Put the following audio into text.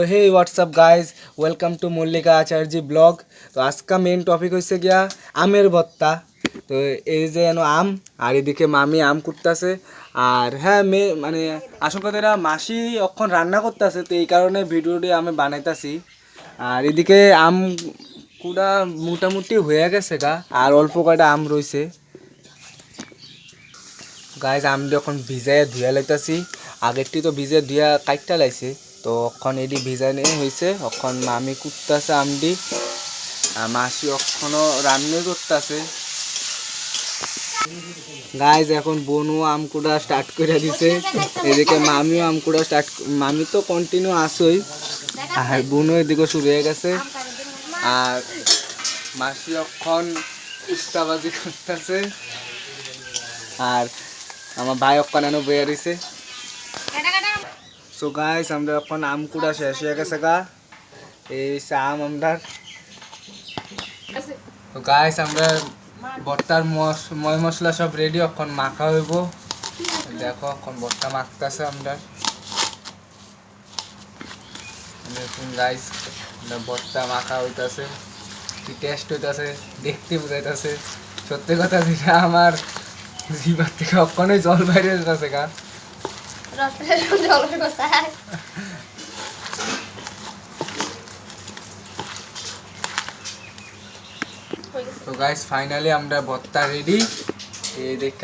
তো hey WhatsApp guys welcome to Mallika Acharya blog তো আজকা মেন টপিক হচ্ছে গিয়া আমের ভত্তা। তো, এই যে এনো আম, আর এদিকে মামি আম কুটতাছে। আর হ্যাঁ মে মানে আসল কথা মাসি অক্ষণ রান্না করতেছে, তো এই কারণে ভিডিওটি আমি বানাইতাছি। আর এদিকে আম কুড়া মোটামুটি হয়ে গেছে গা, আর অল্প কয়টা আম রয়েছে গাইজ আম যখন ভিজাই ধুয়া লাইতাছি। আগেরটি তো ভিজে ধুয়া কাইটটা লাইছে। তো অখন এডি ভিজানে হয়েছে অখন মামি কুটতাছে আমডি। আর মাসি অখনও রান্নাই করতেছে গাইজ এখন বনু আম কুড়া স্টার্ট করে দিছে। এদিকে মামিও আম কুড়া স্টার্ট মামি তো কন্টিনিউ আসই আর বনু এদিকে শুরু হয়ে গেছে। আর মাসি অক্ষণ উস্তাবাজি করতেছে। আর আমার ভাই অক্ষণ এনে দিছে সো গাইস আমরা এখন আম কুড়া শেষ হয়ে গেছে গা। এই আম আমরা তো গাইস আমরা বর্তার ময় মশলা সব রেডি এখন মাখা হইব। দেখো, এখন বর্তা মাখতেছে আমরা। দেখুন গাইস বর্তা মাখা হইতাছে। কি টেস্ট হইতাছে, দেখতে বুঝাইতাছে। সত্যি কথা, যেটা আমার জিবার থেকে অক্ষণই জল বাইরে যেতেছে গা। রসটা তো গাইস ফাইনালি আমরা ভর্তা রেডি এই দেখ